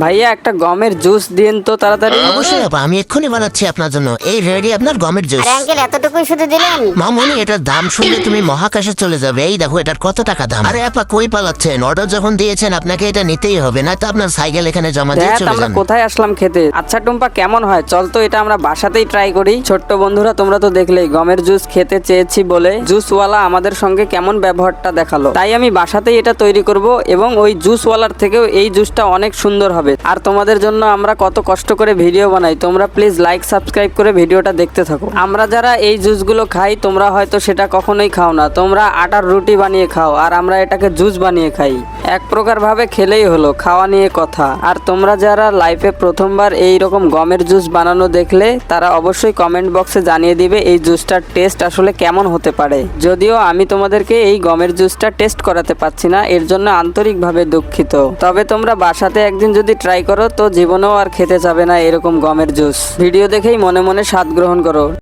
ভাইয়া একটা গমের জুস দিন তো তাড়াতাড়ি। অবশ্যই আপা আমি এক্ষুনি বানাচ্ছি আপনার জন্য। এই রেডি আপনার গমের জুস। আরে আঙ্কেল এতটুকুই শুধু দিলেন? মামনি এটার দাম শুনলে তুমি মহাকাশে চলে যাবে। এই দেখো এটার কত টাকা দাম? আরে আপা কই পালাচ্ছেন? অর্ডার যখন দিয়েছেন আপনাকে এটা নিতেই হবে না তো আপনার সাইকেল এখানে জমা দিয়ে দেখ চলে আমরা যান কোথায় আসলাম খেতে? আচ্ছা টুম্পা কেমন হয়? চল তো এটা আমরা বাসাতেই ট্রাই করি। ছোট্ট বন্ধুরা তোমরা তো দেখলেই গমের জুস খেতে চেয়েছি বলে জুসওয়ালা আমাদের সঙ্গে কেমন ব্যবহারটা দেখাল। তাই আমি বাসাতেই এটা তৈরি করব এবং ওই জুসওয়ালার থেকেও এই জুসটা অনেক সুন্দর হবে। আর তোমাদের জন্য আমরা কত কষ্ট করে ভিডিও বানাই। তোমরা প্লিজ লাইক সাবস্ক্রাইব করে ভিডিওটা দেখতে থাকো। আমরা যারা এই জুসগুলো খাই, তোমরা হয়তো সেটা কখনোই খাও না। তোমরা আটার রুটি বানিয়ে খাও, আর আমরা এটাকে জুস বানিয়ে খাই। এক প্রকার ভাবে খেলেই হলো, খাওয়া নিয়ে কথা। আর তোমরা যারা লাইফে প্রথমবার এই রকম গমের জুস বানানো দেখলে, তারা অবশ্যই কমেন্ট বক্সে জানিয়ে দিবে এই জুসটার টেস্ট আসলে কেমন হতে পারে। যদিও আমি তোমাদেরকে এই গমের জুসটা টেস্ট করাতে পারছি না, এর জন্য আন্তরিকভাবে দুঃখিত। তবে তোমরা বাসাতে একদিন যদি ট্রাই করো তো জীবনেও আর খেতে যাবে না এরকম গমের জুস ভিডিও দেখেই মনে মনে স্বাদ গ্রহণ করো।